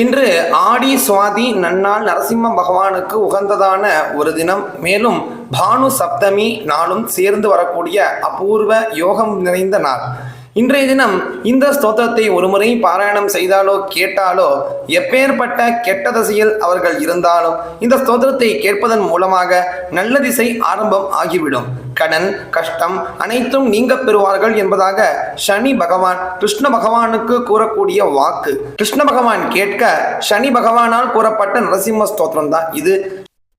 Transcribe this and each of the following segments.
இன்று ஆடி சுவாதி நன்னாள் நரசிம்ம பகவானுக்கு உகந்ததான ஒரு தினம். மேலும் பானு சப்தமி நாளும் சேர்ந்து வரக்கூடிய அபூர்வ யோகம் நிறைந்த நாள். இன்றைய தினம் இந்த ஸ்தோத்திரத்தை ஒருமுறை பாராயணம் செய்தாலோ கேட்டாலோ எப்பேற்பட்ட கெட்ட திசையில் அவர்கள் இருந்தாலும் இந்த ஸ்தோத்திரத்தை கேட்பதன் மூலமாக நல்ல திசை ஆரம்பம் ஆகிவிடும். கடன் கஷ்டம் அனைத்தும் நீங்க பெறுவார்கள் என்பதாக சனி பகவான் கிருஷ்ண பகவானுக்கு கூறக்கூடிய வாக்கு. கிருஷ்ண பகவான் கேட்க சனி பகவானால் கூறப்பட்ட நரசிம்ம ஸ்தோத்திரம் தான் இது.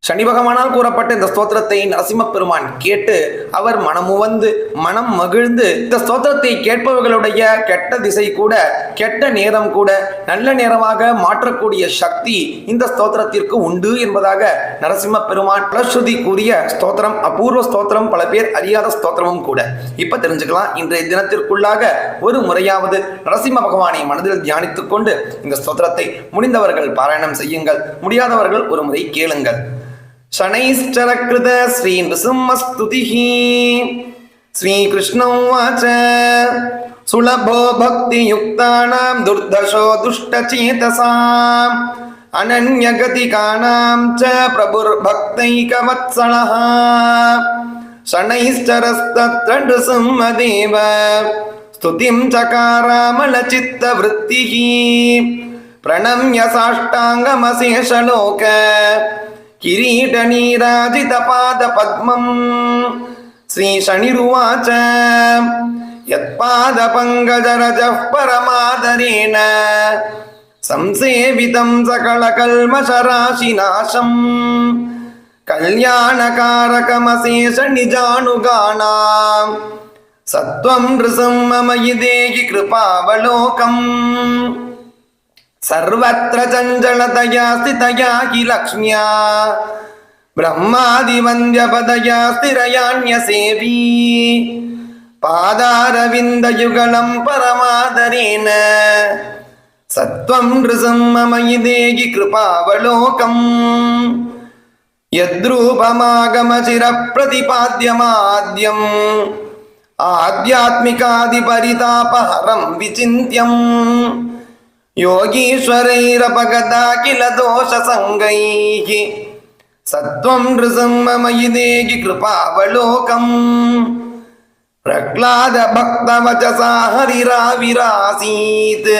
சனி பகவானால் கூறப்பட்ட இந்த ஸ்தோத்திரத்தை நரசிம்ம பெருமான் கேட்டு அவர் மனமுவந்து மனம் மகிழ்ந்து இந்த ஸ்தோத்திரத்தை கேட்பவர்களுடைய கெட்ட திசை கூட கெட்ட நேரம் கூட நல்ல நேரமாக மாற்றக்கூடிய சக்தி இந்த ஸ்தோத்திரத்திற்கு உண்டு என்பதாக நரசிம்ம பெருமான் பலஸ்ருதி கூறிய ஸ்தோத்திரம் அபூர்வ ஸ்தோத்திரம் பல பேர் அறியாத ஸ்தோத்திரமும் கூட. இப்ப தெரிஞ்சுக்கலாம் இன்றைய தினத்திற்குள்ளாக ஒரு முறையாவது நரசிம்ம பகவானை மனதில் தியானித்துக் கொண்டு இந்த ஸ்தோத்திரத்தை முடிந்தவர்கள் பாராயணம் செய்யுங்கள். முடியாதவர்கள் ஒரு முறை கேளுங்கள். शनैश्चरकृत श्रीनृसिंहस्तुतिः श्रीकृष्णोवाच सुलभो भक्तियुक्तानां दुर्दशो दुष्टचेतसाम् अनन्यगतिकानां च प्रभुर्भक्तैकवत्सलः शनैश्चरस्तत्र नृसिंहदेव स्तुतिं चकारामलचित्तवृत्तिः प्रणम्य साष्टाङ्गमशेषलोक किरीटनीराजितपादपद्मम् श्रीशनिरुवाच यत्पादपङ्कजरजः परमादरेण संसेवितं सकलकल्मषराशिनाशम् कल्याणकारकमशेषनिजानुगाणाम् सत्त्वं नृसिंहमयि देहि कृपावलोकम् सर्वत्र चञ्चलतया स्थितया हि लक्ष्म्या ब्रह्मादिवन्द्यपदया स्थिरयान्यसेवी पादारविन्दयुगलं परमादरेण सत्त्वं नृसिंहमयि देहि कृपावलोकम् यद्रूपमागमचिरप्रतिपाद्यमाद्यम् आध्यात्मिकादिपरितापहरं विचिन्त्यम् योगीश्वरैरपगता किल दोषसङ्गैः सत्त्वं नृसिंहमयि देहि कृपावलोकम् प्रह्लादभक्तवचसा हरिराविरासीत्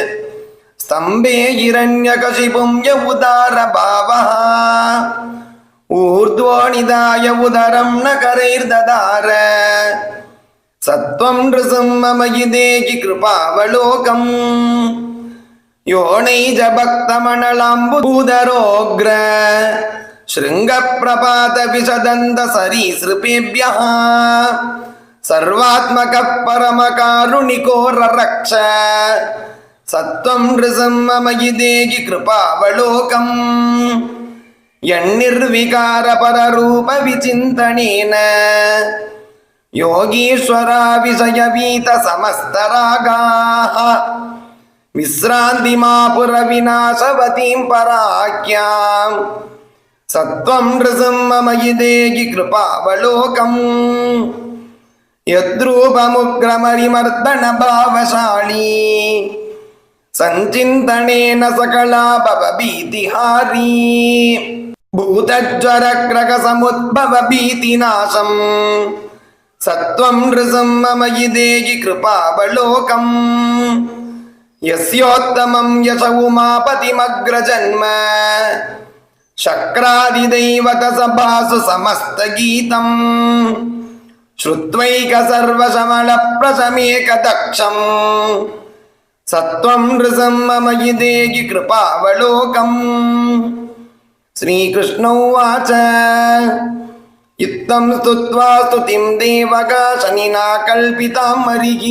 स्तम्भे हिरण्यकशिपुं य उदारभावः ऊर्ध्वनिदाय उदरं न करैर्ददार सत्त्वं नृसिंहमयि देहि कृपावलोकम् योनैजभक्तमणलाम्बुदरोग्र शृङ्गप्रपातविशदन्तसरीसृपेभ्यः सर्वात्मकः परमकारुणिको ररक्ष सत्त्वं नृसिंहमयि देहि कृपावलोकम् यन्निर्विकारपररूपविचिन्तनेन योगीश्वरा विषयवीतसमस्तरागाः विश्रान्तिमापुरविनाशवतीं पराख्याम् सत्त्वं नृसिंहमयि देहि कृपावलोकम् यद्रूपमुग्रमरिमर्दनभावशाली सञ्चिन्तनेन सकला भवभीतिहारी भूतज्वरग्रगसमुद्भवभीतिनाशम् सत्त्वं नृसिंहमयि देहि कृपावलोकम् यस्योत्तमं यश उमापतिमग्रजन्म शक्रादिदैवतसभासु समस्तगीतम् श्रुत्वैकसर्वशमलप्रशमेकदक्षम् सत्त्वं नृसिंहमयि देहि कृपावलोकम् श्रीकृष्ण उवाच इत्थं स्तुत्वा स्तुतिं देवका शनिना कल्पितां मरिः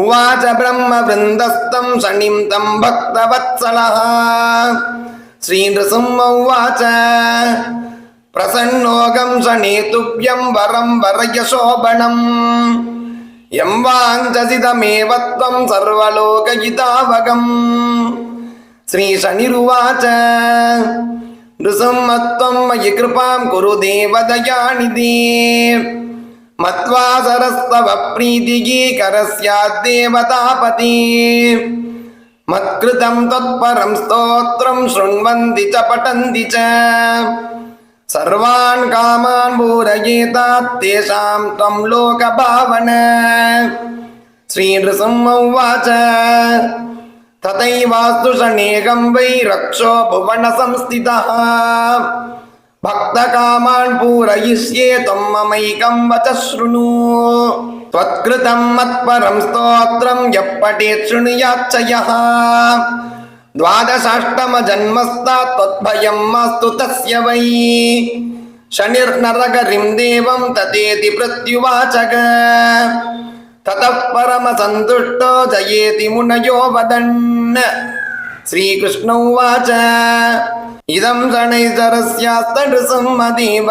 उवाच ब्रह्मवृन्दस्तं शनिं तं भक्तवत्सलः श्रीनृसिंह उवाच प्रसन्नोऽगं शनेतुभ्यं वरं वरयशोभणम् यं वाञ्छसितमेव त्वं सर्वलोकहितावगम् श्रीशनिरुवाच नृसिंहत्वं मयि कृपां कुरु देवदयानिधि मत्वा सरस्तव प्रीतिः करस्याद्देवतापति मत्कृतं तत्परं स्तोत्रं शृण्वन्ति च पठन्ति च सर्वान् कामान् पूरयेतात् तेषां त्वं लोकभावन श्रीनृसिंह उवाच तथैवास्तु शनेकं वै रक्षो भुवनसंस्थितः भक्तकामान् पूरयिष्ये त्वं ममैकं वच शृणु त्वत्कृतं मत्परं स्तोत्रं यः पठेत् शृणुयाच्च यः द्वादशाष्टमजन्मस्तात् त्वद्भयं मास्तु तस्य वै शनिर्नरगरिं देवं ततेति प्रत्युवाचक ततः परमसन्तुष्टो जयेति मुनयो वदन् श्रीकृष्ण उवाच இதம் தனை தரஸ்யாஸ்தடு சம்மதீவ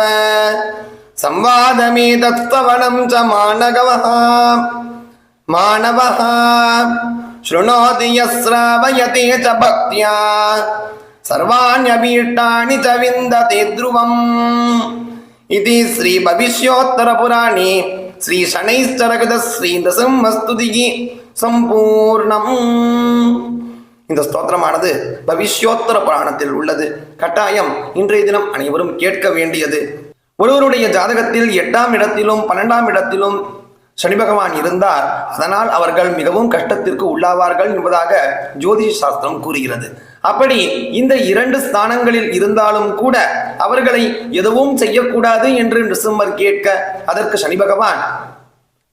சம்வாதமே தத்தவனம் ச மாணகவः மாணவः शृणोति यस्रावयते च भक्त्या सर्वाण्यभीष्टानि च विन्दते ध्रुवम् इति श्रीभविष्योत्तरपुराणे ஸ்ரீ சம்பூர்ணம் இந்த ஸ்தோத்திரமானது பவிஷ்யோத்தர புராணத்தில் உள்ளது. கட்டாயம் இன்றைய தினம் அனைவரும் கேட்க வேண்டியது. ஒருவருடைய ஜாதகத்தில் எட்டாம் இடத்திலும் பன்னெண்டாம் இடத்திலும் சனி பகவான் இருந்தார். அதனால் அவர்கள் மிகவும் கஷ்டத்திற்கு உள்ளாவார்கள் என்பதாக ஜோதிஷ சாஸ்திரம் கூறுகிறது. அப்படி இந்த இரண்டு ஸ்தானங்களில் இருந்தாலும் கூட அவர்களை எதுவும் செய்யக்கூடாது என்று டிசம்பர் கேட்க அதற்கு சனி பகவான்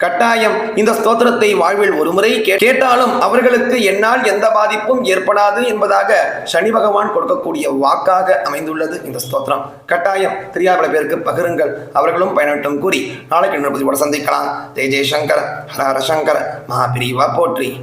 கட்டாயம் இந்த ஸ்தோத்திரத்தை வாழ்வில் ஒருமுறை கே- கேட்டாலும் அவர்களுக்கு என்னால் எந்த பாதிப்பும் ஏற்படாது என்பதாக சனி பகவான் கொடுக்கக்கூடிய வாக்காக அமைந்துள்ளது இந்த ஸ்தோத்திரம். கட்டாயம் தெரியாத பேருக்கு பகிருங்கள். அவர்களும் பயனட்டும் கூறி நாளைக்கு இன்னொரு சந்திக்கலாம். ஜெய் ஜெய்சங்கர் ஹர ஹர சங்கர் மகாபிரிவா போற்றி.